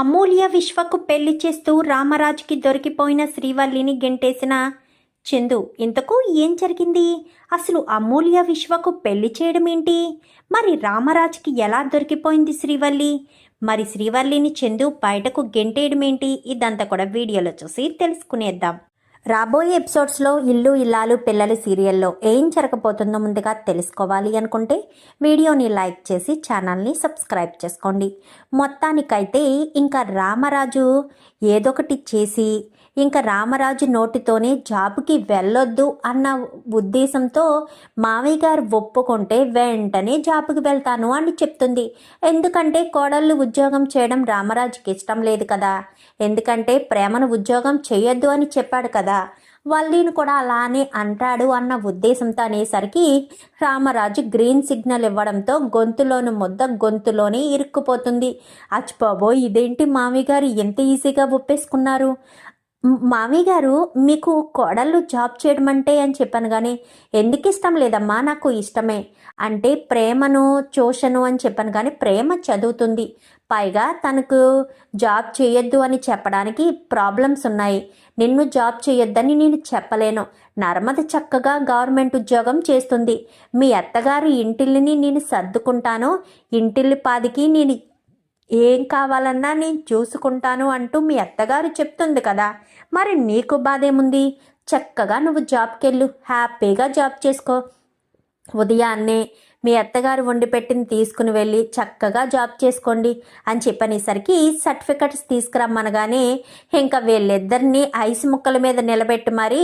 అమూల్య విశ్వకు పెళ్ళి చేస్తూ రామరాజుకి దొరికిపోయిన శ్రీవల్లిని గెంటేసిన చందు ఇంతకు ఏం జరిగింది? అసలు అమూల్య విశ్వకు పెళ్ళి చేయడం ఏంటి మరి రామరాజుకి ఎలా దొరికిపోయింది శ్రీవల్లి? మరి శ్రీవల్లిని చందు బయటకు గెంటేయడం ఏంటి ఇదంతా కూడా వీడియోలో చూసి తెలుసుకునేద్దాం. రాబోయే ఎపిసోడ్స్లో ఇల్లు ఇల్లాలు పిల్లలు సీరియల్లో ఏం జరగబోతుందో ముందుగా తెలుసుకోవాలి అనుకుంటే వీడియోని లైక్ చేసి ఛానల్ని సబ్స్క్రైబ్ చేసుకోండి. మొత్తానికైతే ఇంకా రామరాజు ఏదొకటి చేసి ఇంకా రామరాజు నోటితోనే జాబ్కి వెళ్ళొద్దు అన్న ఉద్దేశంతో మావయ్య గారు ఒప్పుకుంటే వెంటనే జాబ్కి వెళ్తాను అని చెప్తుంది. ఎందుకంటే కోడళ్ళు ఉద్యోగం చేయడం రామరాజుకి ఇష్టం లేదు కదా. ఎందుకంటే ప్రేమను ఉద్యోగం చేయొద్దు అని చెప్పాడు కదా. వల్లీని కూడా అలానే అంటాడు అన్న ఉద్దేశంతో అనేసరికి రామరాజు గ్రీన్ సిగ్నల్ ఇవ్వడంతో గొంతులోని ముద్ద గొంతులోనే ఇరుక్కుపోతుంది. అచ్చిబాబో ఇదేంటి మామయ్య గారు ఎంత ఈజీగా ఒప్పేసుకున్నారు? మ్, మామయ్య గారు మీకు కోడళ్ళు జాబ్ చేయడం అంటే అని చెప్పాను కానీ ఎందుకు ఇష్టం లేదమ్మా నాకు ఇష్టమే. అంటే ప్రేమను చూషను అని చెప్పాను కానీ ప్రేమ చదువుతుంది. పైగా తనకు జాబ్ చేయొద్దు అని చెప్పడానికి ప్రాబ్లమ్స్ ఉన్నాయి. నిన్ను జాబ్ చేయొద్దని నేను చెప్పలేను. నర్మద చక్కగా గవర్నమెంట్ ఉద్యోగం చేస్తుంది. మీ అత్తగారు ఇంటిల్లిని నేను సర్దుకుంటాను. ఇంటిల్లి పాదికి నేను ఏం కావాలన్నా నేను చూసుకుంటాను అంటూ మీ అత్తగారు చెప్తుంది కదా. మరి నీకు బాధ ఏముంది చక్కగా నువ్వు జాబ్కి వెళ్ళు హ్యాపీగా జాబ్ చేసుకో. ఉదయాన్నే మీ అత్తగారు వండి పెట్టింది తీసుకుని వెళ్ళి చక్కగా జాబ్ చేసుకోండి అని చెప్పనేసరికి సర్టిఫికెట్స్ తీసుకురమ్మనగానే ఇంకా వీళ్ళిద్దరిని ఐస్ ముక్కల మీద నిలబెట్టి మరీ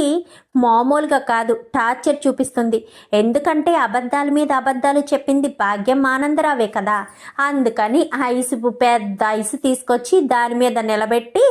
మామూలుగా కాదు టార్చర్ చూపిస్తుంది. ఎందుకంటే అబద్ధాల మీద అబద్ధాలు చెప్పింది భాగ్యం ఆనందరావే కదా. అందుకని ఐస్ పెద్ద ఐస్ తీసుకొచ్చి దాని మీద నిలబెట్టి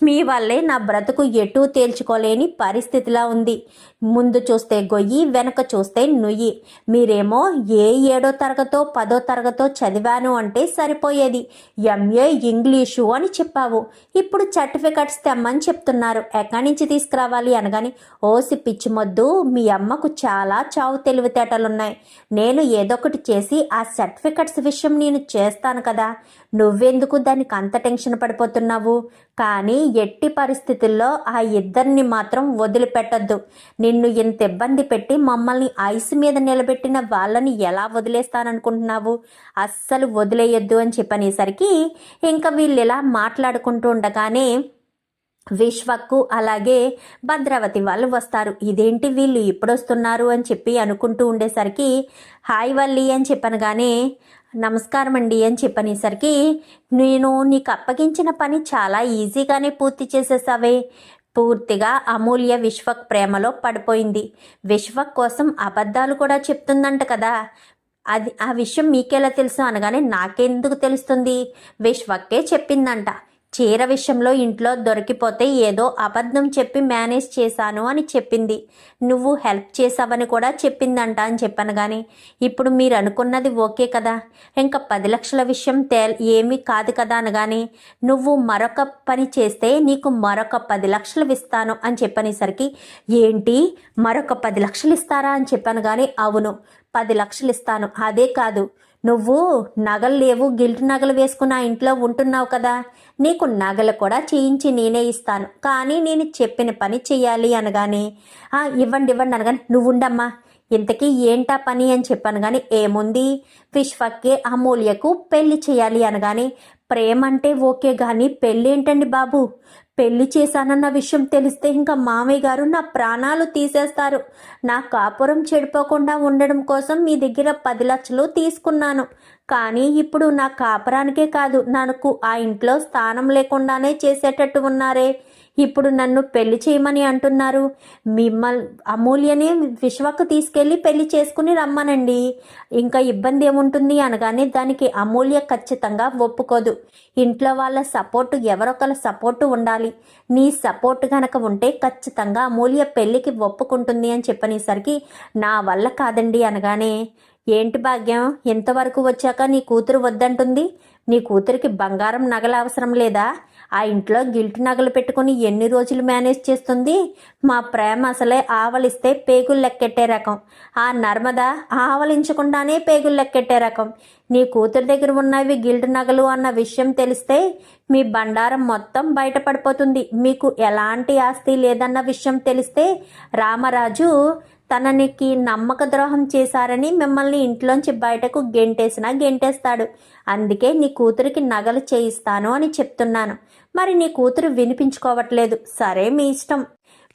మీ వల్లే నా బ్రతుకు ఎటూ తేల్చుకోలేని పరిస్థితిలా ఉంది. ముందు చూస్తే గొయ్యి వెనక చూస్తే నుయ్యి. మీరేమో ఏ ఏడో తరగతో పదో తరగతో చదివాను అంటే సరిపోయేది. ఎంఏ ఇంగ్లీషు అని చెప్పావు. ఇప్పుడు సర్టిఫికెట్స్ తెమ్మని చెప్తున్నారు. ఎక్కడి నుంచి తీసుకురావాలి అనగాని ఓసి పిచ్చిమొద్దు మీ అమ్మకు చాలా చావు తెలివితేటలున్నాయి. నేను ఏదొకటి చేసి ఆ సర్టిఫికెట్స్ విషయం నేను చేస్తాను కదా. నువ్వెందుకు దానికి అంత టెన్షన్ పడిపోతున్నావు? కానీ ఎట్టి పరిస్థితుల్లో ఆ ఇద్దరిని మాత్రం వదిలిపెట్టద్దు. నిన్ను ఇంత ఇబ్బంది పెట్టి మమ్మల్ని ఐస్ మీద నిలబెట్టిన వాళ్ళని ఎలా వదిలేస్తాననుకుంటున్నావు? అస్సలు వదిలేయొద్దు అని చెప్పనేసరికి ఇంకా వీళ్ళు ఇలా మాట్లాడుకుంటూ ఉండగానే విశ్వక్కు అలాగే భద్రావతి వాళ్ళు వస్తారు. ఇదేంటి వీళ్ళు ఇప్పుడు వస్తున్నారు అని చెప్పి అనుకుంటూ ఉండేసరికి హాయ్ వల్లి అని చెప్పనగానే నమస్కారం అండి అని చెప్పనేసరికి నేను నీకు అప్పగించిన పని చాలా ఈజీగానే పూర్తి చేసేసావే. పూర్తిగా అమూల్య విశ్వక్ ప్రేమలో పడిపోయింది. విశ్వక్ కోసం అబద్ధాలు కూడా చెప్తుందంట కదా. అది ఆ విషయం మీకెలా తెలుసు అనగానే నాకెందుకు తెలుస్తుంది? విశ్వక్కే చెప్పిందంట. చీర విషయంలో ఇంట్లో దొరికిపోతే ఏదో అబద్ధం చెప్పి మేనేజ్ చేశాను అని చెప్పింది. నువ్వు హెల్ప్ చేసావని కూడా చెప్పిందంట అని చెప్పాను కానీ ఇప్పుడు మీరు అనుకున్నది ఓకే కదా. ఇంకా పది లక్షల విషయం తే ఏమీ కాదు కదా అనగానే నువ్వు మరొక పని చేస్తే నీకు మరొక పది లక్షలు ఇస్తాను అని చెప్పనేసరికి ఏంటి? మరొక పది లక్షలు ఇస్తారా అని చెప్పాను కానీ అవును పది లక్షలు ఇస్తాను. అదే కాదు నువ్వు నగలు లేవు గిల్ట్ నగలు వేసుకుని ఆ ఇంట్లో ఉంటున్నావు కదా. నీకు నగలు కూడా చేయించి నేనే ఇస్తాను. కానీ నేను చెప్పిన పని చెయ్యాలి అనగానే ఇవ్వండి ఇవ్వండి అనగానే నువ్వు ఉండమ్మా ఇంతకీ ఏంటా పని? అని చెప్పాను. కానీ ఏముంది? విశ్వక్కి అమూల్యకు పెళ్ళి చేయాలి అనగానే ప్రేమ అంటే ఓకే కానీ పెళ్ళి ఏంటండి బాబు? పెళ్ళి చేశానన్న విషయం తెలిస్తే ఇంకా మామయ్య గారు నా ప్రాణాలు తీసేస్తారు. నా కాపురం చెడిపోకుండా ఉండడం కోసం మీ దగ్గర పది లక్షలు తీసుకున్నాను. కానీ ఇప్పుడు నా కాపురానికే కాదు నాకు ఆ ఇంట్లో స్థానం లేకుండానే చేసేటట్టు ఉన్నారే. ఇప్పుడు నన్ను పెళ్ళి చేయమని అంటున్నారు. మిమ్మల్ని అమూల్యని విశ్వకు తీసుకెళ్ళి పెళ్ళి చేసుకుని రమ్మనండి. ఇంకా ఇబ్బంది ఏముంటుంది అనగానే దానికి అమూల్య ఖచ్చితంగా ఒప్పుకోదు. ఇంట్లో వాళ్ళ సపోర్టు ఎవరొకరి సపోర్టు ఉండాలి. నీ సపోర్ట్ గనక ఉంటే ఖచ్చితంగా అమూల్య పెళ్ళికి ఒప్పుకుంటుంది అని చెప్పనేసరికి నా వల్ల కాదండి అనగానే ఏంటి భాగ్యం? ఇంతవరకు వచ్చాక నీ కూతురు వద్దంటుంది. నీ కూతురికి బంగారం నగలు అవసరం లేదా? ఆ ఇంట్లో గిల్ట్ నగలు పెట్టుకుని ఎన్ని రోజులు మేనేజ్ చేస్తుంది? మా ప్రేమ అసలే ఆవలిస్తే పేగులు లెక్కెట్టే రకం. ఆ నర్మద ఆవలించకుండానే పేగులు లెక్కెట్టే రకం. నీ కూతురు దగ్గర ఉన్నవి గిల్ట్ నగలు అన్న విషయం తెలిస్తే మీ బండారం మొత్తం బయటపడిపోతుంది. మీకు ఎలాంటి ఆస్తి లేదన్న విషయం తెలిస్తే రామరాజు తననికి నమ్మక ద్రోహం చేశారని మిమ్మల్ని ఇంట్లోంచి బయటకు గెంటేసినా గెంటేస్తాడు. అందుకే నీ కూతురికి నగలు చేయిస్తాను అని చెప్తున్నాను. మరి నీ కూతురు వినిపించుకోవట్లేదు. సరే మీ ఇష్టం.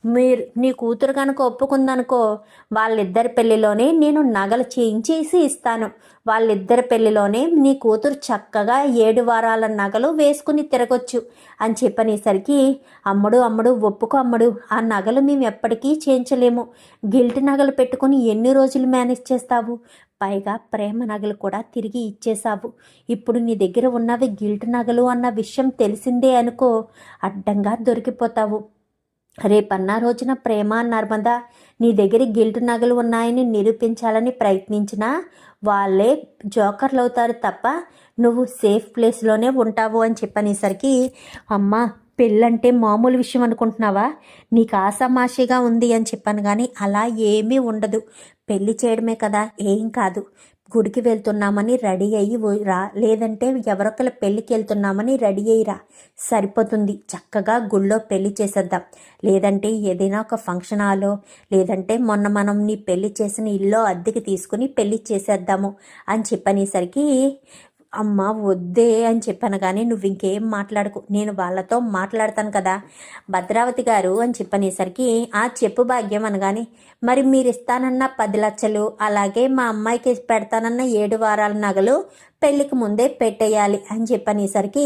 మీరు నీ కూతురు కనుక ఒప్పుకుందనుకో వాళ్ళిద్దరి పెళ్ళిలోనే నేను నగలు చేయించేసి ఇస్తాను. వాళ్ళిద్దరి పెళ్ళిలోనే నీ కూతురు చక్కగా ఏడు వారాల నగలు వేసుకుని తిరగొచ్చు. అని చెప్పనేసరికి అమ్ముడు అమ్ముడు ఒప్పుకో అమ్ముడు ఆ నగలు మేము ఎప్పటికీ చేయించలేము. గిల్ట్ నగలు పెట్టుకుని ఎన్ని రోజులు మేనేజ్ చేస్తావు? పైగా ప్రేమ నగలు కూడా తిరిగి ఇచ్చేశావు. ఇప్పుడు నీ దగ్గర ఉన్నవి గిల్ట్ నగలు అన్న విషయం తెలిసిందే అనుకో అడ్డంగా దొరికిపోతావు. రేపన్నా రోజున ప్రేమ నర్మద నీ దగ్గర గిల్ట్ నగలు ఉన్నాయని నిరూపించాలని ప్రయత్నించినా వాళ్ళే జోకర్లు అవుతారు తప్ప నువ్వు సేఫ్ ప్లేస్లోనే ఉంటావు అని చెప్పనేసరికి అమ్మ పెళ్ళంటే మామూలు విషయం అనుకుంటున్నావా? నీకు ఆశామాషిగా ఉంది అని చెప్పాను కానీ అలా ఏమీ ఉండదు. పెళ్ళి చేయడమే కదా ఏం కాదు. గుడికి వెళ్తున్నామని రెడీ అయ్యి రా లేదంటే ఎవరొకరి పెళ్ళికి వెళ్తున్నామని రెడీ అయ్యి రా సరిపోతుంది. చక్కగా గుళ్ళో పెళ్ళి చేసేద్దాం. లేదంటే ఏదైనా ఒక ఫంక్షన్ హాలో లేదంటే మొన్న మనం నీ పెళ్ళి చేసిన ఇల్లు అద్దెకి తీసుకుని పెళ్ళి చేసేద్దాము అని చెప్పనేసరికి అమ్మ వద్దే అని చెప్పాను కానీ నువ్వు ఇంకేం మాట్లాడకు. నేను వాళ్ళతో మాట్లాడతాను కదా. భద్రావతి గారు అని చెప్పనేసరికి ఆ చెప్పు భాగ్యం అనగానే మరి మీరు ఇస్తానన్న పది లక్షలు అలాగే మా అమ్మాయికి పెడతానన్న ఏడు వారాల నగలు పెళ్ళికి ముందే పెట్టేయాలి అని చెప్పనేసరికి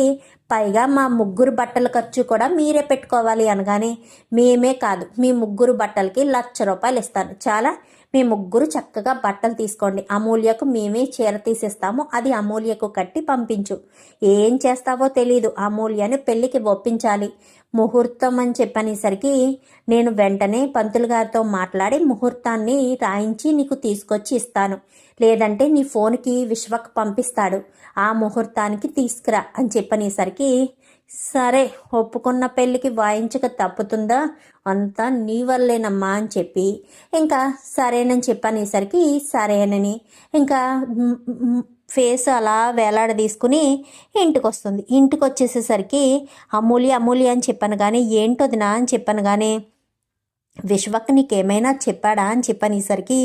పైగా మా ముగ్గురు బట్టల ఖర్చు కూడా మీరే పెట్టుకోవాలి అనగానే మేమే కాదు మీ ముగ్గురు బట్టలకి లక్ష రూపాయలు ఇస్తాను. చాలా మీ ముగ్గురు చక్కగా బట్టలు తీసుకోండి. అమూల్యకు మేమే చీర తీసిస్తాము. అది అమూల్యకు కట్టి పంపించు. ఏం చేస్తావో తెలీదు. అమూల్యని పెళ్ళికి ఒప్పించాలి. ముహూర్తం అని చెప్పనేసరికి నేను వెంటనే పంతులు గారితో మాట్లాడి ముహూర్తాన్ని రాయించి నీకు తీసుకొచ్చి ఇస్తాను. లేదంటే నీ ఫోన్కి విశ్వక్ పంపిస్తాడు. ఆ ముహూర్తానికి తీసుకురా అని చెప్పనేసరికి సరే ఒప్పుకున్న పెళ్ళికి వాయించక తప్పుతుందా? అంతా నీ వల్లేనమ్మా అని చెప్పి. ఇంకా సరేనని చెప్పనేసరికి సరేనని. ఇంకా ఫేస్ అలా వేలాడ తీసుకుని ఇంటికి వస్తుంది ఇంటికి వచ్చేసేసరికి అమూల్య అమూల్య అని చెప్పాను కానీ ఏంటోదినా? అని చెప్పాను కానీ విశ్వక్ నీకేమైనా చెప్పాడా? అని చెప్పనేసరికి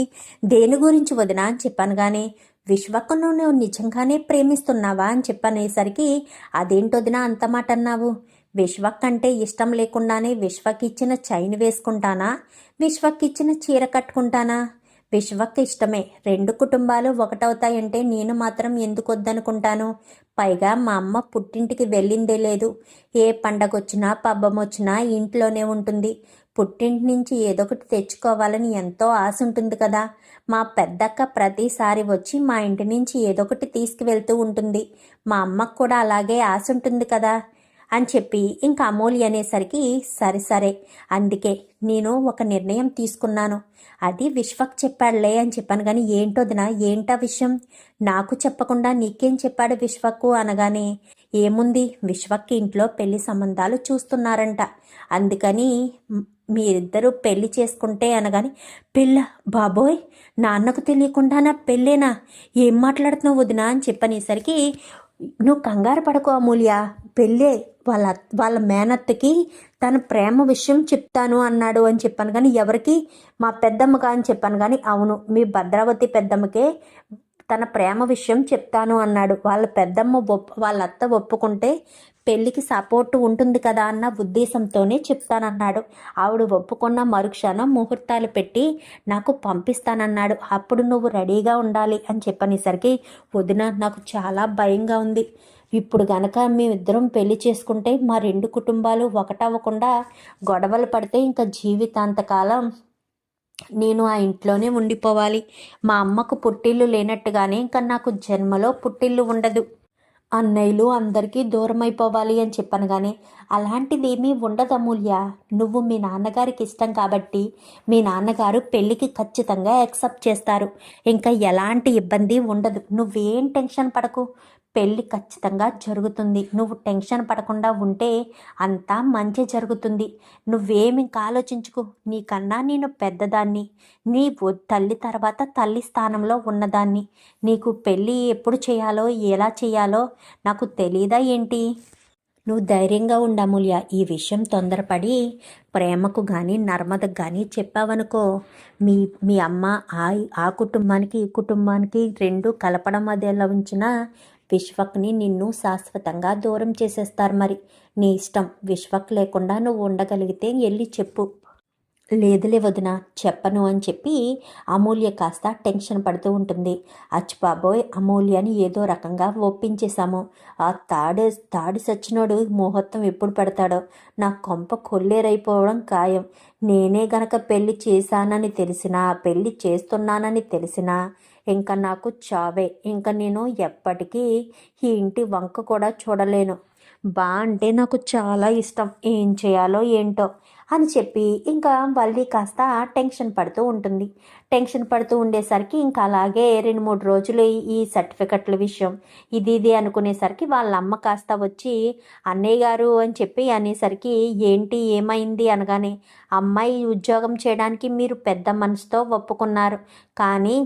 దేని గురించి వదినా? అని చెప్పాను కానీ విశ్వకును నువ్వు నిజంగానే ప్రేమిస్తున్నావా అని చెప్పనేసరికి అదేంటొదినా అంత మాట అన్నావు? విశ్వక్ అంటే ఇష్టం లేకుండానే విశ్వక్ ఇచ్చిన చైన్ వేసుకుంటానా? విశ్వక్ ఇచ్చిన చీర కట్టుకుంటానా? విశ్వక్ ఇష్టమే. రెండు కుటుంబాలు ఒకటవుతాయంటే నేను మాత్రం ఎందుకు వద్దనుకుంటాను? పైగా మా అమ్మ పుట్టింటికి వెళ్ళిందే లేదు. ఏ పండగ వచ్చినా పబ్బం వచ్చినా ఇంట్లోనే ఉంటుంది. పుట్టింటి నుంచి ఏదో ఒకటి తెచ్చుకోవాలని ఎంతో ఆశ ఉంటుంది కదా. మా పెద్దక్క ప్రతిసారి వచ్చి మా ఇంటి నుంచి ఏదో ఒకటి తీసుకువెళ్తూ ఉంటుంది. మా అమ్మకు కూడా అలాగే ఆశ ఉంటుంది కదా. అని చెప్పి ఇంకా అమూల్య అనేసరికి సరే సరే అందుకే నేను ఒక నిర్ణయం తీసుకున్నాను. అది విశ్వక్ చెప్పాడులే అని చెప్పాను కానీ ఏంటోదినా ఏంటా విషయం? నాకు చెప్పకుండా నీకేం చెప్పాడు విశ్వకు అనగానే ఏముంది? విశ్వక్ ఇంట్లో పెళ్ళి సంబంధాలు చూస్తున్నారంట. అందుకని మీరిద్దరూ పెళ్ళి చేసుకుంటే అనగాని పెళ్ళ బాబోయ్ నాన్నకు తెలియకుండా నా పెళ్ళేనా? ఏం మాట్లాడుతున్నావు వదినా? అని చెప్పనేసరికి నువ్వు కంగారు పడకు అమూల్య పెళ్ళే వాళ్ళ వాళ్ళ మేనత్తకి తన ప్రేమ విషయం చెప్తాను అన్నాడు అని చెప్పాను కానీ ఎవరికి? మా పెద్దమ్మగా అని చెప్పాను కానీ అవును మీ భద్రావతి పెద్దమ్మకే తన ప్రేమ విషయం చెప్తాను అన్నాడు. వాళ్ళ పెద్దమ్మ ఒప్ వాళ్ళ అత్త ఒప్పుకుంటే పెళ్ళికి సపోర్ట్ ఉంటుంది కదా అన్న ఉద్దేశంతోనే చెప్తానన్నాడు. ఆవిడ ఒప్పుకున్న మరుక్షణం ముహూర్తాలు పెట్టి నాకు పంపిస్తానన్నాడు. అప్పుడు నువ్వు రెడీగా ఉండాలి అని చెప్పనేసరికి వదిన నాకు చాలా భయంగా ఉంది. ఇప్పుడు గనక మేమిద్దరం పెళ్ళి చేసుకుంటే మా రెండు కుటుంబాలు ఒకటవ్వకుండా గొడవలు పడితే ఇంకా జీవితాంతకాలం నేను ఆ ఇంట్లోనే ఉండిపోవాలి. మా అమ్మకు పుట్టిల్లు లేనట్టుగానే ఇంకా నాకు జన్మలో పుట్టిల్లు ఉండదు. అన్నయ్యలు అందరికీ దూరం అయిపోవాలి అని చెప్పాను కానీ అలాంటిది ఏమీ ఉండదు అమూల్య. నువ్వు మీ నాన్నగారికి ఇష్టం కాబట్టి మీ నాన్నగారు పెళ్ళికి ఖచ్చితంగా యాక్సెప్ట్ చేస్తారు. ఇంకా ఎలాంటి ఇబ్బంది ఉండదు. నువ్వేం టెన్షన్ పడకు. పెళ్ళి ఖచ్చితంగా జరుగుతుంది. నువ్వు టెన్షన్ పడకుండా ఉంటే అంతా మంచి జరుగుతుంది. నువ్వేమి ఆలోచించుకు ఆలోచించుకో నీకన్నా నేను పెద్దదాన్ని. నీ తల్లి తర్వాత తల్లి స్థానంలో ఉన్నదాన్ని. నీకు పెళ్ళి ఎప్పుడు చేయాలో ఎలా చేయాలో నాకు తెలీదా ఏంటి? నువ్వు ధైర్యంగా ఉండమూల్య ఈ విషయం తొందరపడి ప్రేమకు కానీ నర్మదకు కానీ చెప్పావనుకో మీ మీ అమ్మ ఆ ఆ కుటుంబానికి ఈ కుటుంబానికి రెండు కలపడం అదేలా ఉంచిన విశ్వక్ని నిన్ను శాశ్వతంగా దూరం చేసేస్తారు మరి. నీ ఇష్టం విశ్వక్ లేకుండా నువ్వు ఉండగలిగితే వెళ్ళి చెప్పు. లేదులే వదిన చెప్పను అని చెప్పి అమూల్య కాస్త టెన్షన్ పడుతూ ఉంటుంది. అచ్చు బాబోయ్ అమూల్యని ఏదో రకంగా ఒప్పించేశాము. ఆ తాడు తాడు సచ్చినోడు ముహూర్తం ఎప్పుడు పెడతాడో? నా కొంప కొల్లేరైపోవడం ఖాయం. నేనే గనక పెళ్ళి చేశానని తెలిసినా పెళ్ళి చేస్తున్నానని తెలిసినా ఇంకా నాకు చావే. ఇంకా నేను ఎప్పటికీ ఈ ఇంటి వంక కూడా చూడలేను. బా అంటే నాకు చాలా ఇష్టం. ఏం చేయాలో ఏంటో అని చెప్పి ఇంకా వల్లి కాస్త టెన్షన్ పడుతూ ఉంటుంది. టెన్షన్ పడుతూ ఉండేసరికి ఇంకా అలాగే రెండు మూడు రోజులు ఈ సర్టిఫికెట్ల విషయం ఇది ఇది అనుకునేసరికి వాళ్ళ అమ్మ కాస్త వచ్చి అన్నయ్య గారు అని చెప్పి అనేసరికి ఏంటి ఏమైంది? అనగానే అమ్మాయి ఉద్యోగం చేయడానికి మీరు పెద్ద మనసుతో ఒప్పుకున్నారు. కానీ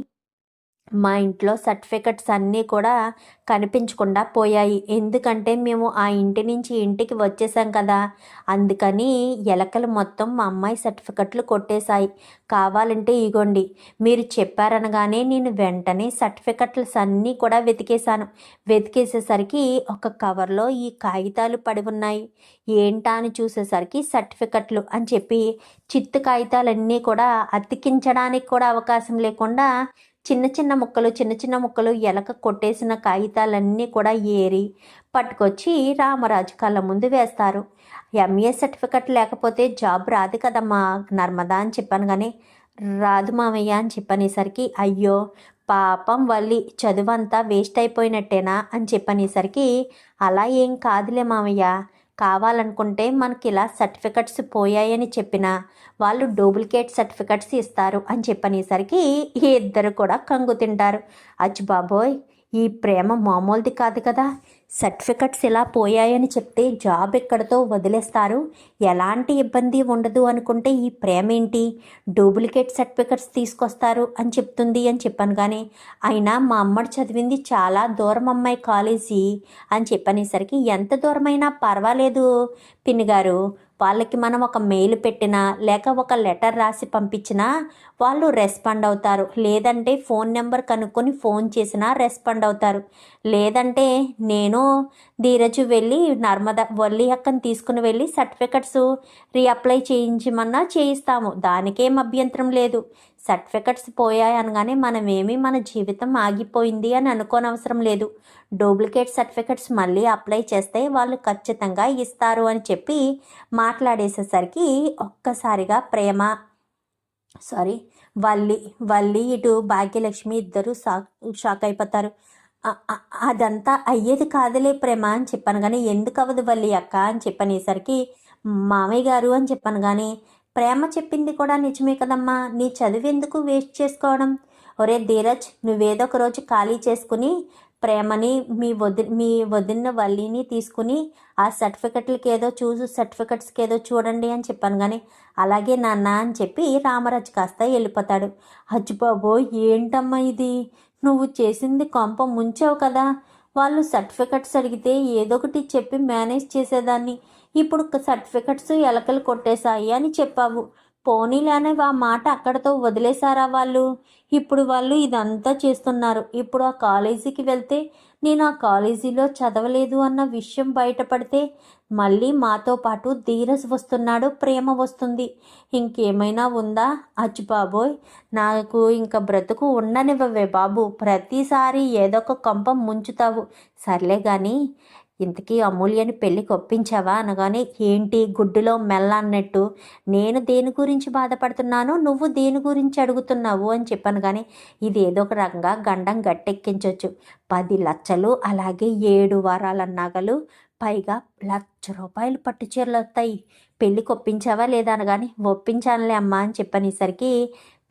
మా ఇంట్లో సర్టిఫికెట్స్ అన్నీ కూడా కనిపించకుండా పోయాయి. ఎందుకంటే మేము ఆ ఇంటి నుంచి ఇంటికి వచ్చేసాం కదా. అందుకని ఎలకలు మొత్తం మా అమ్మాయి సర్టిఫికెట్లు కొట్టేశాయి. కావాలంటే ఇగోండి. మీరు చెప్పారనగానే నేను వెంటనే సర్టిఫికెట్స్ అన్నీ కూడా వెతికేశాను. వెతికేసేసరికి ఒక కవర్లో ఈ కాగితాలు పడి ఉన్నాయి. ఏంటా అని చూసేసరికి సర్టిఫికెట్లు అని చెప్పి చిత్తు కాగితాలన్నీ కూడా అతికించడానికి కూడా అవకాశం లేకుండా చిన్న చిన్న ముక్కలు చిన్న చిన్న ముక్కలు ఎలక కొట్టేసిన కాగితాలన్నీ కూడా ఏరి పట్టుకొచ్చి రామరాజు కళ్ళ ముందు వేస్తారు. ఎంఏ సర్టిఫికెట్ లేకపోతే జాబ్ రాదు కదమ్మా నర్మదా అని చెప్పాను కానీ రాదు మామయ్య అని చెప్పనేసరికి అయ్యో పాపం వల్లి చదువంతా వేస్ట్ అయిపోయినట్టేనా అని చెప్పనేసరికి అలా ఏం కాదులే మామయ్య. కావాలనుకుంటే మనకి ఇలా సర్టిఫికెట్స్ పోయాయని చెప్పిన వాళ్ళు డూప్లికేట్ సర్టిఫికెట్స్ ఇస్తారు అని చెప్పనేసరికి ఈ ఇద్దరు కూడా కంగు తింటారు. అచ్చు బాబోయ్ ఈ ప్రేమ మామూలుది కాదు కదా. సర్టిఫికెట్స్ ఇలా పోయాయని చెప్తే జాబ్ ఎక్కడితో వదిలేస్తారు. ఎలాంటి ఇబ్బంది ఉండదు అనుకుంటే ఈ ప్రేమ ఏంటి? డూప్లికేట్ సర్టిఫికెట్స్ తీసుకొస్తారు అని చెప్తుంది అని చెప్పాను కానీ అయినా మా అమ్మడు చదివింది చాలా దూరం అమ్మాయి కాలేజీ అని చెప్పనేసరికి ఎంత దూరమైనా పర్వాలేదు పిన్నిగారు వాళ్ళకి మనం ఒక మెయిల్ పెట్టినా లేక ఒక లెటర్ రాసి పంపించినా వాళ్ళు రెస్పాండ్ అవుతారు. లేదంటే ఫోన్ నెంబర్ కనుక్కొని ఫోన్ చేసినా రెస్పాండ్ అవుతారు. లేదంటే నేను ధీరజు వెళ్ళి నర్మద వల్లి అక్కని తీసుకుని వెళ్ళి సర్టిఫికెట్స్ రీఅప్లై చేయించమన్నా చేయిస్తాము. దానికేం అభ్యంతరం లేదు. సర్టిఫికెట్స్ పోయాయి అనగానే మనమేమి మన జీవితం ఆగిపోయింది అని అనుకోనవసరం లేదు. డూప్లికేట్ సర్టిఫికెట్స్ మళ్ళీ అప్లై చేస్తే వాళ్ళు ఖచ్చితంగా ఇస్తారు అని చెప్పి మాట్లాడేసేసరికి ఒక్కసారిగా ప్రేమ సారీ వల్లి వల్లి ఇటు భాగ్యలక్ష్మి ఇద్దరు షాక్ షాక్ అయిపోతారు. అదంతా అయ్యేది కాదులే ప్రేమ అని చెప్పాను కానీ ఎందుకు అవ్వదు వల్లి అక్క అని చెప్పనేసరికి మామయ్య గారు అని చెప్పాను కానీ ప్రేమ చెప్పింది కూడా నిజమే కదమ్మా. నీ చదువు ఎందుకు వేస్ట్ చేసుకోవడం? ఒరే ధీరజ్ నువ్వేదో ఒక రోజు ఖాళీ చేసుకుని ప్రేమని మీ వది మీ వదిన వల్లిని తీసుకుని ఆ సర్టిఫికెట్లకి ఏదో చూసు సర్టిఫికెట్స్కి ఏదో చూడండి అని చెప్పాను కానీ అలాగే నాన్న అని చెప్పి రామరాజు కాస్త వెళ్ళిపోతాడు. అజ్జుబాబో ఏంటమ్మా ఇది? నువ్వు చేసింది కొంప ముంచావు కదా. వాళ్ళు సర్టిఫికెట్స్ అడిగితే ఏదో ఒకటి చెప్పి మేనేజ్ చేసేదాన్ని. ఇప్పుడు సర్టిఫికెట్స్ ఎలకలు కొట్టేశాయి అని చెప్పావు. పోనీలేనే ఆ మాట అక్కడతో వదిలేశారా వాళ్ళు? ఇప్పుడు వాళ్ళు ఇదంతా చేస్తున్నారు. ఇప్పుడు ఆ కాలేజీకి వెళ్తే నేను ఆ కాలేజీలో చదవలేదు అన్న విషయం బయటపడితే మళ్ళీ మాతో పాటు ధీరస్ వస్తున్నాడు ప్రేమ వస్తుంది. ఇంకేమైనా ఉందా? అచ్చు బాబోయ్ నాకు ఇంకా బ్రతుకు ఉండనివ్వవే బాబు. ప్రతిసారి ఏదో ఒక కంపం ముంచుతావు. సర్లే కానీ ఇంతకీ అమూల్యని పెళ్ళికి ఒప్పించావా అనగానే ఏంటి గుడ్డులో మెల్ల అన్నట్టు? నేను దేని గురించి బాధపడుతున్నాను? నువ్వు దేని గురించి అడుగుతున్నావు? అని చెప్పాను కానీ ఇది ఏదో ఒక రకంగా గండం గట్టెక్కించవచ్చు పది లక్షలు అలాగే ఏడు వారాల నగలు పైగా లక్ష రూపాయలు పట్టు చీరలు వస్తాయి. పెళ్ళికి ఒప్పించావా లేదా అనగాని ఒప్పించానులే అమ్మా అని చెప్పనేసరికి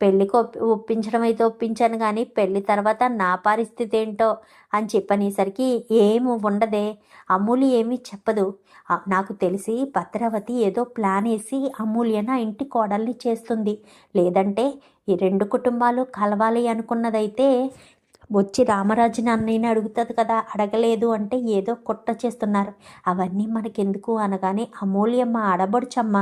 పెళ్ళికి ఒప్పి ఒప్పించడం అయితే ఒప్పించాను కానీ పెళ్ళి తర్వాత నా పరిస్థితి ఏంటో అని చెప్పనేసరికి ఏమి ఉండదే. అమూల్య ఏమీ చెప్పదు. నాకు తెలిసి భద్రావతి ఏదో ప్లాన్ వేసి అమూల్య నా ఇంటి కోడల్ని చేస్తుంది. లేదంటే ఈ రెండు కుటుంబాలు కలవాలి అనుకున్నదైతే వచ్చి రామరాజుని అన్నయ్యని అడుగుతుంది కదా? అడగలేదు అంటే ఏదో కుట్ర చేస్తున్నారు. అవన్నీ మనకెందుకు? అనగానే అమూల్యమ్మ ఆడబడుచమ్మ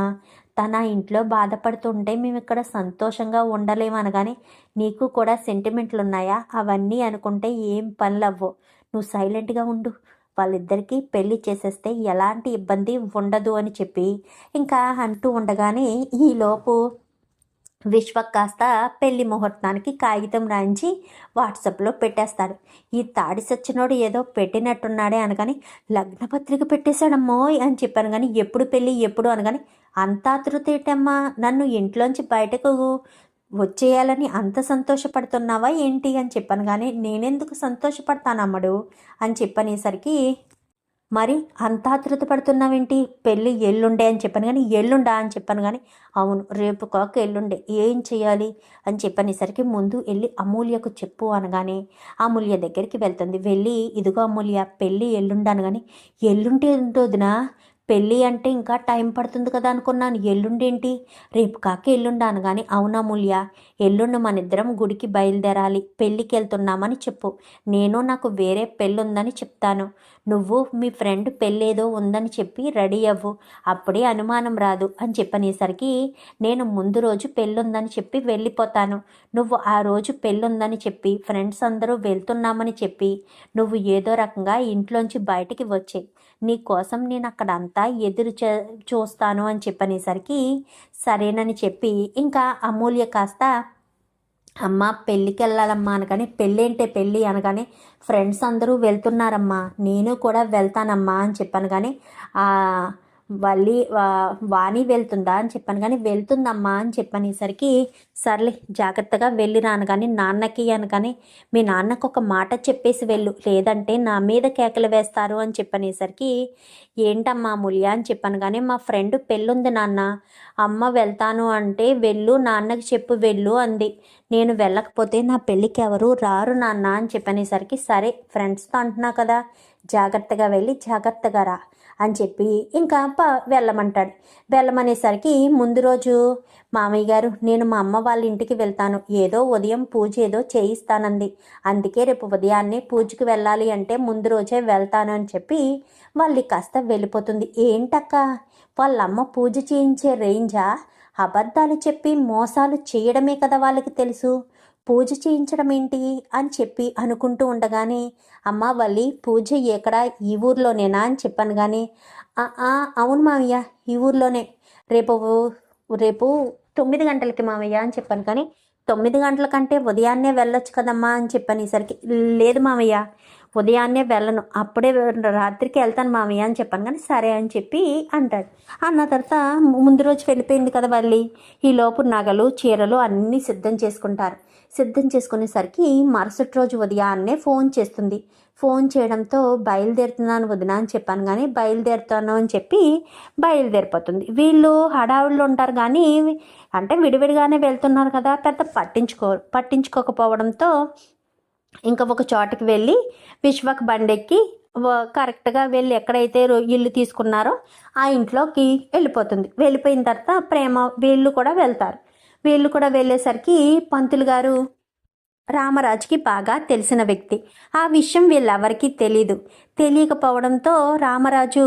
తన ఇంట్లో బాధపడుతుంటే మేము ఇక్కడ సంతోషంగా ఉండలేము. అనగానే నీకు కూడా సెంటిమెంట్లు ఉన్నాయా అవన్నీ అనుకుంటే ఏం పనులవ్వు. నువ్వు సైలెంట్గా ఉండు. వాళ్ళిద్దరికీ పెళ్ళి చేసేస్తే ఎలాంటి ఇబ్బంది ఉండదు అని చెప్పి ఇంకా అంటూ ఉండగానే ఈలోపు విశ్వ కాస్త పెళ్ళి ముహూర్తానికి కాగితం రాయించి వాట్సాప్లో పెట్టేస్తాడు. ఈ తాడి సచ్చినోడు ఏదో పెట్టినట్టున్నాడే అనగాని లగ్నపత్రిక పెట్టేశాడమ్మో అని చెప్పాను కానీ ఎప్పుడు పెళ్ళి ఎప్పుడు అనగాని అంత ఆతృత ఏంటమ్మా నన్ను ఇంట్లోంచి బయటకు వచ్చేయాలని అంత సంతోషపడుతున్నావా ఏంటి అని చెప్పాను కానీ నేనెందుకు సంతోషపడతానమ్మడు అని చెప్పనేసరికి మరి అంత ఆతృత పడుతున్నావేంటి? పెళ్ళి ఎల్లుండే అని చెప్పాను కానీ ఎల్లుండా అని చెప్పాను కానీ అవును రేపు కాక ఎల్లుండే. ఏం చేయాలి అని చెప్పనేసరికి ముందు వెళ్ళి అమూల్యకు చెప్పు అనగానే అమూల్య దగ్గరికి వెళ్తుంది. వెళ్ళి ఇదిగో అమూల్య పెళ్ళి ఎల్లుండ అనగానే ఎల్లుంటే ఉంటుందినా పెళ్ళి అంటే ఇంకా టైం పడుతుంది కదా అనుకున్నాను. ఎల్లుండేంటి? రేపు కాక ఎల్లుండ అనగానే అవునా మూల్య? ఎల్లుండి మన ఇద్దరం గుడికి బయలుదేరాలి. పెళ్ళికి వెళ్తున్నామని చెప్పు. నేను నాకు వేరే పెళ్ళి ఉందని చెప్తాను. నువ్వు మీ ఫ్రెండ్ పెళ్ళేదో ఉందని చెప్పి రెడీ అవ్వు. అప్పుడే అనుమానం రాదు అని చెప్పనేసరికి నేను ముందు రోజు పెళ్ళుందని చెప్పి వెళ్ళిపోతాను. నువ్వు ఆ రోజు పెళ్ళుందని చెప్పి ఫ్రెండ్స్ అందరూ వెళ్తున్నామని చెప్పి నువ్వు ఏదో రకంగా ఇంట్లోంచి బయటికి వచ్చాయి నీ కోసం నేను అక్కడ అంతా ఎదురు చే చూస్తాను అని చెప్పనేసరికి సరేనని చెప్పి ఇంకా అమూల్య కాస్త అమ్మ పెళ్ళికి వెళ్ళాలమ్మా అనగానే పెళ్ళేంటే పెళ్ళి అనగానే ఫ్రెండ్స్ అందరూ వెళ్తున్నారమ్మా నేను కూడా వెళ్తానమ్మా అని చెప్పాను కానీ వల్లి వాణి వెళ్తుందా అని చెప్పాను. కానీ వెళ్తుందమ్మా అని చెప్పనేసరికి సర్లే జాగ్రత్తగా వెళ్ళి రాను కానీ నాన్నకి అని కానీ మీ నాన్నకు ఒక మాట చెప్పేసి వెళ్ళు. లేదంటే నా మీద కేకలు వేస్తారు అని చెప్పనేసరికి ఏంటమ్మా మూల్య అని చెప్పాను. కానీ మా ఫ్రెండ్ పెళ్ళుంది నాన్న. అమ్మ వెళ్తాను అంటే వెళ్ళు నాన్నకి చెప్పు వెళ్ళు అంది. నేను వెళ్ళకపోతే నా పెళ్ళికి ఎవరు రారు నాన్న అని చెప్పనేసరికి సరే ఫ్రెండ్స్తో అంటున్నా కదా జాగ్రత్తగా వెళ్ళి జాగ్రత్తగా రా. అని చెప్పి ఇంకా ప వెళ్ళమంటాడు. వెళ్ళమనేసరికి ముందు రోజు మామయ్య గారు నేను మా అమ్మ వాళ్ళ ఇంటికి వెళ్తాను. ఏదో ఉదయం పూజ ఏదో చేయిస్తానంది. అందుకే రేపు ఉదయాన్నే పూజకి వెళ్ళాలి అంటే ముందు రోజే వెళ్తాను అని చెప్పి వాళ్ళకి కాస్త వెళ్ళిపోతుంది. ఏంటక్క వాళ్ళ అమ్మ పూజ చేయించే రేంజా? అబద్ధాలు చెప్పి మోసాలు చేయడమే కదా వాళ్ళకి తెలుసు. పూజ చేయించడం ఏంటి అని చెప్పి అనుకుంటూ ఉండగానే అమ్మ వల్లి పూజ ఎక్కడ? ఈ ఊర్లోనేనా? అని చెప్పాను కానీ అవును మావయ్య ఈ ఊర్లోనే. రేపు రేపు తొమ్మిది గంటలకి మావయ్య అని చెప్పాను కానీ తొమ్మిది గంటల కంటే ఉదయాన్నే వెళ్ళొచ్చు కదమ్మా అని చెప్పాను ఈసరికి. లేదు మావయ్య ఉదయాన్నే వెళ్ళను. అప్పుడే రాత్రికి వెళ్తాను మామయ్య అని చెప్పాను కానీ సరే అని చెప్పి అంటాడు. అన్న తర్వాత ముందు రోజు వెళ్ళిపోయింది కదా వాళ్ళి ఈ లోపు నగలు చీరలు అన్నీ సిద్ధం చేసుకుంటారు. సిద్ధం చేసుకునేసరికి మరుసటి రోజు ఉదయాన్నే ఫోన్ చేస్తుంది. ఫోన్ చేయడంతో బయలుదేరుతున్నాను వదిన అని చెప్పాను కానీ బయలుదేరుతాను అని చెప్పి బయలుదేరిపోతుంది. వీళ్ళు హడావుళ్ళు ఉంటారు కానీ అంటే విడివిడిగానే వెళ్తున్నారు కదా పెద్ద పట్టించుకో పట్టించుకోకపోవడంతో ఇంకా ఒక చోటకి వెళ్ళి విశ్వక్ బండెక్కి కరెక్ట్గా వెళ్ళి ఎక్కడైతే ఇల్లు తీసుకున్నారో ఆ ఇంట్లోకి వెళ్ళిపోతుంది. వెళ్ళిపోయిన తర్వాత ప్రేమ వీళ్ళు కూడా వెళ్తారు. వీళ్ళు కూడా వెళ్ళేసరికి పంతులు గారు రామరాజుకి బాగా తెలిసిన వ్యక్తి. ఆ విషయం వీళ్ళెవరికీ తెలీదు. తెలియకపోవడంతో రామరాజు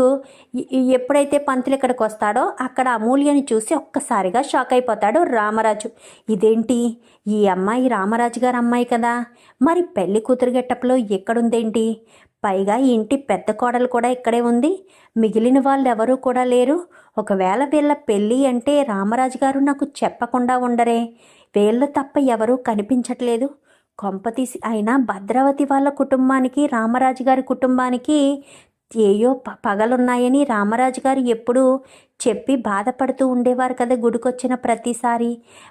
ఎప్పుడైతే పంతులు ఇక్కడికి వస్తాడో అక్కడ అమూల్యని చూసి ఒక్కసారిగా షాక్ అయిపోతాడు రామరాజు. ఇదేంటి? ఈ అమ్మాయి రామరాజు గారు అమ్మాయి కదా. మరి పెళ్ళి కూతురు గెట్టప్లో ఎక్కడుందేంటి? పైగా ఇంటి పెద్ద కోడలు కూడా ఇక్కడే ఉంది. మిగిలిన వాళ్ళు ఎవరూ కూడా లేరు. ఒకవేళ వీళ్ళ పెళ్ళి అంటే రామరాజు గారు నాకు చెప్పకుండా ఉండరే. వీళ్ళు తప్ప ఎవరూ కనిపించట్లేదు. కొంపతీసి అయినా భద్రావతి వాళ్ళ కుటుంబానికి రామరాజు గారి కుటుంబానికి ఏయో ప పగలున్నాయని రామరాజు గారు ఎప్పుడూ చెప్పి బాధపడుతూ ఉండేవారు కదా గుడికొచ్చిన ప్రతిసారి.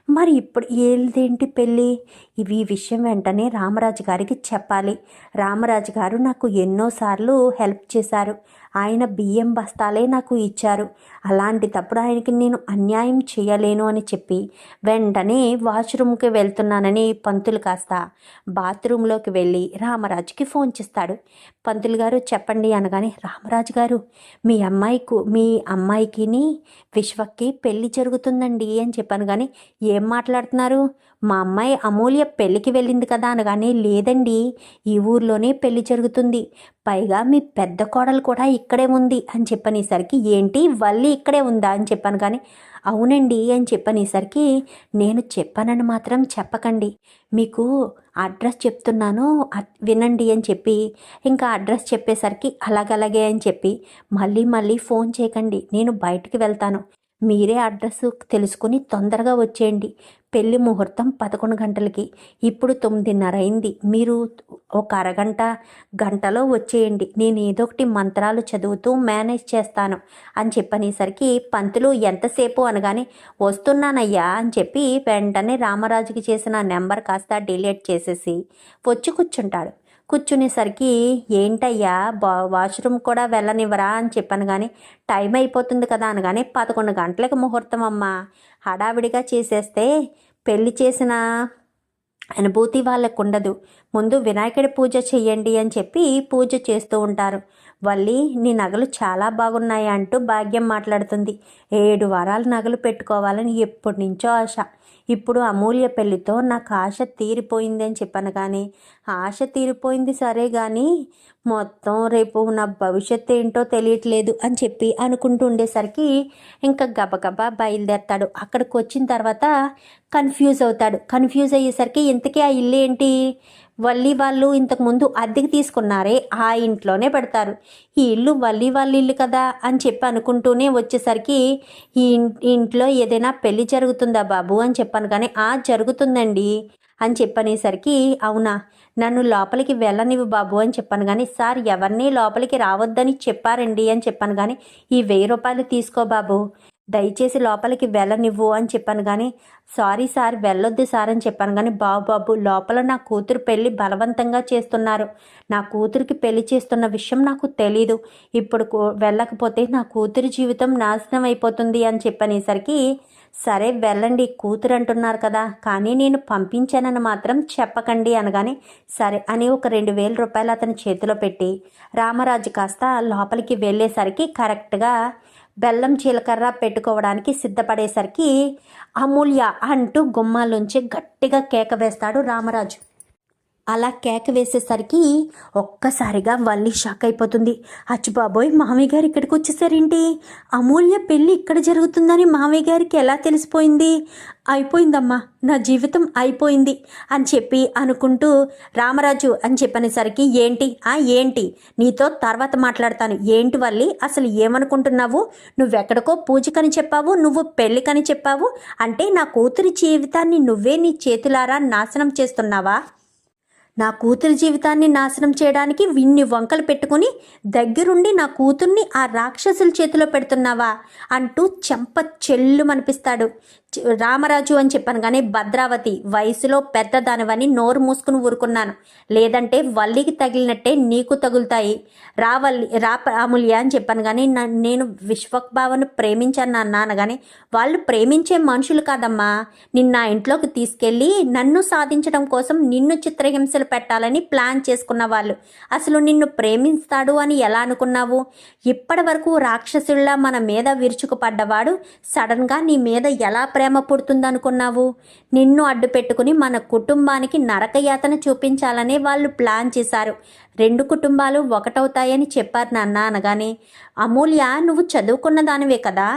మరి ఇప్పుడు ఏదేంటి పెళ్ళి? ఇవి ఈ విషయం వెంటనే రామరాజు గారికి చెప్పాలి. రామరాజు గారు నాకు ఎన్నోసార్లు హెల్ప్ చేశారు. ఆయన బియ్యం బస్తాలే నాకు ఇచ్చారు. అలాంటి తప్పుడు ఆయనకి నేను అన్యాయం చేయలేను అని చెప్పి వెంటనే వాష్రూమ్కి వెళ్తున్నానని పంతులు కాస్త బాత్రూంలోకి వెళ్ళి రామరాజుకి ఫోన్ చేస్తాడు. పంతులు గారు చెప్పండి అనగానే రామరాజు గారు మీ అమ్మాయికు మీ అమ్మాయికిని విశ్వక్కి పెళ్ళి జరుగుతుందండి అని చెప్పాను కానీ ఏం మాట్లాడుతున్నారు? మా అమ్మాయి అమూల్య పెళ్ళికి వెళ్ళింది కదా అనగానే లేదండి ఈ ఊర్లోనే పెళ్ళి జరుగుతుంది. పైగా మీ పెద్ద కోడలు కూడా ఇక్కడే ఉంది అని చెప్పనేసరికి ఏంటి వల్లి ఇక్కడే ఉందా? అని చెప్పాను కానీ అవునండి అని చెప్పనేసరికి నేను చెప్పానని మాత్రం చెప్పకండి. మీకు అడ్రస్ చెప్తున్నాను వినండి అని చెప్పి ఇంకా అడ్రస్ చెప్పేసరికి అలాగలాగే అని చెప్పి మళ్ళీ మళ్ళీ ఫోన్ చేయకండి. నేను బయటికి వెళ్తాను. మీరే అడ్రస్ తెలుసుకుని తొందరగా వచ్చేయండి. పెళ్ళి ముహూర్తం పదకొండు గంటలకి. ఇప్పుడు తొమ్మిదిన్నర అయింది. మీరు ఒక అరగంట గంటలో వచ్చేయండి. నేను ఏదో ఒకటి మంత్రాలు చదువుతూ మేనేజ్ చేస్తాను అని చెప్పనేసరికి పంతులు ఎంతసేపు అనగానే వస్తున్నానయ్యా అని చెప్పి వెంటనే రామరాజుకి చేసిన నెంబర్ కాస్త డిలీట్ చేసేసి వచ్చి కూర్చుంటాడు. కూర్చునేసరికి ఏంటయ్యా బా వాష్రూమ్ కూడా వెళ్ళనివ్వరా? అని చెప్పాను కానీ టైం అయిపోతుంది కదా అనగానే పదకొండు గంటలకు ముహూర్తం అమ్మా. హడావిడిగా చేసేస్తే పెళ్ళి చేసిన అనుభూతి వాళ్ళకు ఉండదు. ముందు వినాయకుడి పూజ చెయ్యండి అని చెప్పి పూజ చేస్తూ ఉంటారు. వల్లి నీ నగలు చాలా బాగున్నాయి అంటూ భాగ్యం మాట్లాడుతుంది. ఏడు వారాలు నగలు పెట్టుకోవాలని ఎప్పటి నుంచో ఆశ. ఇప్పుడు అమూల్య పెళ్ళితో నాకు ఆశ తీరిపోయింది అని చెప్పాను కానీ ఆశ తీరిపోయింది సరే కానీ మొత్తం రేపు నా భవిష్యత్తు ఏంటో తెలియట్లేదు అని చెప్పి అనుకుంటూ ఉండేసరికి ఇంకా గబగబా బయలుదేరతాడు. అక్కడికి వచ్చిన తర్వాత కన్ఫ్యూజ్ అవుతాడు. కన్ఫ్యూజ్ అయ్యేసరికి ఇంతకీ ఆ ఇల్లు ఏంటి? వల్లి వాళ్ళు ఇంతకుముందు అద్దెకి తీసుకున్నారే ఆ ఇంట్లోనే పెడతారు. ఈ ఇల్లు వల్లి వాళ్ళ ఇల్లు కదా అని చెప్పి అనుకుంటూనే వచ్చేసరికి ఈ ఇంట్లో ఏదైనా పెళ్ళి జరుగుతుందా బాబు అని చెప్పాను కానీ ఆ జరుగుతుందండి అని చెప్పనేసరికి అవునా నన్ను లోపలికి వెళ్ళనివ్వు బాబు అని చెప్పాను కానీ సార్ ఎవరిని లోపలికి రావద్దని చెప్పారండి అని చెప్పాను కానీ ఈ వెయ్యి రూపాయలు తీసుకో బాబు. దయచేసి లోపలికి వెళ్ళనివ్వు అని చెప్పాను కానీ సారీ సార్ వెళ్ళొద్దు సార్ అని చెప్పాను కానీ బాబు బాబు లోపల నా కూతురు పెళ్ళి బలవంతంగా చేస్తున్నారు. నా కూతురికి పెళ్ళి చేస్తున్న విషయం నాకు తెలీదు. ఇప్పుడు కూ- వెళ్ళకపోతే నా కూతురి జీవితం నాశనం అయిపోతుంది అని చెప్పనేసరికి సరే వెళ్ళండి కూతురు అంటున్నారు కదా కానీ నేను పంపించానని మాత్రం చెప్పకండి అనగానే సరే అని ఒక రెండు వేల రూపాయలు అతని చేతిలో పెట్టి రామరాజు కాస్త లోపలికి వెళ్ళేసరికి కరెక్ట్గా బెల్లం జీలకర్ర పెట్టుకోవడానికి సిద్ధపడేసరికి అమూల్య అంటూ గుమ్మాలోంచి గట్టిగా కేక వేస్తాడు రామరాజు. అలా కేక వేసేసరికి ఒక్కసారిగా వల్లి షాక్ అయిపోతుంది. అచ్చుబాబోయ్ మామయ్య గారు ఇక్కడికి వచ్చేసారేంటి? అమూల్య పెళ్ళి ఇక్కడ జరుగుతుందని మామయ్య గారికి ఎలా తెలిసిపోయింది? అయిపోయిందమ్మా నా జీవితం అయిపోయింది అని చెప్పి అనుకుంటూ రామరాజు అని చెప్పనేసరికి ఏంటి? ఆ ఏంటి? నీతో తర్వాత మాట్లాడతాను. ఏంటి వల్లి? అసలు ఏమనుకుంటున్నావు? నువ్వెక్కడికో పూజకని చెప్పావు నువ్వు పెళ్ళికని చెప్పావు. అంటే నా కూతురి జీవితాన్ని నువ్వే నీ చేతులారా నాశనం చేస్తున్నావా? నా కూతురి జీవితాన్ని నాశనం చేయడానికి విన్ని వంకలు పెట్టుకుని దగ్గరుండి నా కూతుర్ని ఆ రాక్షసుల చేతిలో పెడుతున్నావా అంటూ చెంప చెల్లు అనిపిస్తాడు రామరాజు అని చెప్పాను కానీ భద్రావతి వయసులో పెద్దదానివని నోరు మూసుకుని ఊరుకున్నాను. లేదంటే వల్లికి తగిలినట్టే నీకు తగులుతాయి. రావల్లి రా అమూల్య అని చెప్పాను కానీ నా- నేను విశ్వభావను ప్రేమించాను నాన్న కానీ వాళ్ళు ప్రేమించే మనుషులు కాదమ్మా. నిన్న ఇంట్లోకి తీసుకెళ్ళి నన్ను సాధించడం కోసం నిన్ను చిత్రహింసలు పెట్టాలని ప్లాన్ చేసుకున్న వాళ్ళు. అసలు నిన్ను ప్రేమిస్తాడు అని ఎలా అనుకున్నావు? ఇప్పటి వరకు రాక్షసుల్లా మన మీద విరుచుకుపడ్డవాడు సడన్గా నీ మీద ఎలా ప్రేమ పుడుతుందనుకున్నావు? నిన్ను అడ్డు పెట్టుకుని మన కుటుంబానికి నరకయాతన చూపించాలనే వాళ్ళు ప్లాన్ చేశారు. రెండు కుటుంబాలు ఒకటవుతాయని చెప్పారు నాన్న అనగానే అమూల్య నువ్వు చదువుకున్న దానివే కదా?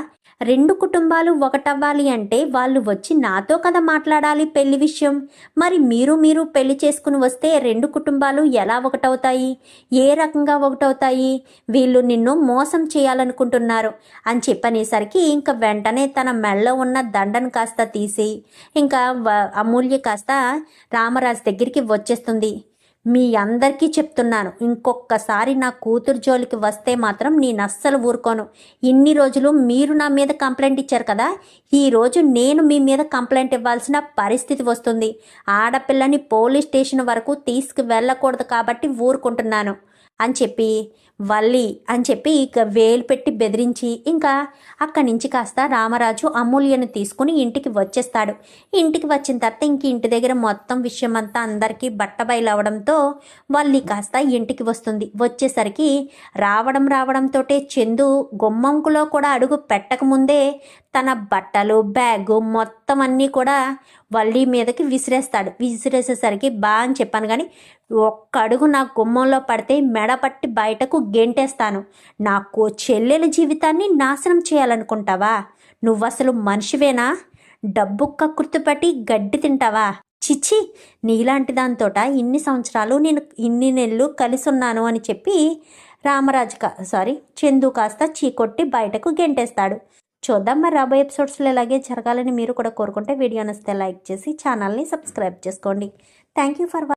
రెండు కుటుంబాలు ఒకటవ్వాలి అంటే వాళ్ళు వచ్చి నాతో కదా మాట్లాడాలి పెళ్ళి విషయం. మరి మీరు మీరు పెళ్ళి చేసుకుని వస్తే రెండు కుటుంబాలు ఎలా ఒకటవుతాయి? ఏ రకంగా ఒకటవుతాయి? వీళ్ళు నిన్ను మోసం చేయాలనుకుంటున్నారు అని చెప్పనేసరికి ఇంకా వెంటనే తన మెళ్ళలో ఉన్న దండను కాస్త తీసి ఇంకా అమూల్య కాస్త రామరాజు దగ్గరికి వచ్చేస్తుంది. మీ అందరికీ చెప్తున్నాను. ఇంకొకసారి నా కూతురు జోలికి వస్తే మాత్రం నేను అస్సలు ఊరుకోను. ఇన్ని రోజులు మీరు నా మీద కంప్లైంట్ ఇచ్చారు కదా? ఈరోజు నేను మీ మీద కంప్లైంట్ ఇవ్వాల్సిన పరిస్థితి వస్తుంది. ఆడపిల్లని పోలీస్ స్టేషన్ వరకు తీసుకు వెళ్ళకూడదు కాబట్టి ఊరుకుంటున్నాను. అని చెప్పి వల్లి అని చెప్పి ఇక వేలు పెట్టి బెదిరించి ఇంకా అక్కడి నుంచి కాస్త రామరాజు అమూల్యను తీసుకుని ఇంటికి వచ్చేస్తాడు. ఇంటికి వచ్చిన తర్వాత ఇంక ఇంటి దగ్గర మొత్తం విషయం అంతా అందరికీ బట్టబయలవడంతో వల్లి కాస్త ఇంటికి వస్తుంది. వచ్చేసరికి రావడం రావడంతో చందు గుమ్మంకులో కూడా అడుగు పెట్టకముందే తన బట్టలు బ్యాగు మొత్తం అన్నీ కూడా వల్లి మీదకి విసిరేస్తాడు. విసిరేసేసరికి బా అని చెప్పాను కానీ ఒక్క అడుగు నా గుమ్మంలో పడితే మెడపట్టి బయటకు గెంటేస్తాను. నాకు చెల్లెల జీవితాన్ని నాశనం చేయాలనుకుంటావా? నువ్వసలు మనిషివేనా? డబ్బు కక్కుర్తుపట్టి గడ్డి తింటావా? చిచ్చి నీలాంటి దాంతోట ఇన్ని సంవత్సరాలు నేను ఇన్ని నెలలు కలిసి ఉన్నాను అని చెప్పి రామరాజు కా సారీ చందు కాస్త చీకొట్టి బయటకు గెంటేస్తాడు. చూద్దాం. మరి రాబోయే ఎపిసోడ్స్లో ఇలాగే జరగాలని మీరు కూడా కోరుకుంటే వీడియో నస్తే లైక్ చేసి ఛానల్ని సబ్స్క్రైబ్ చేసుకోండి. Thank you for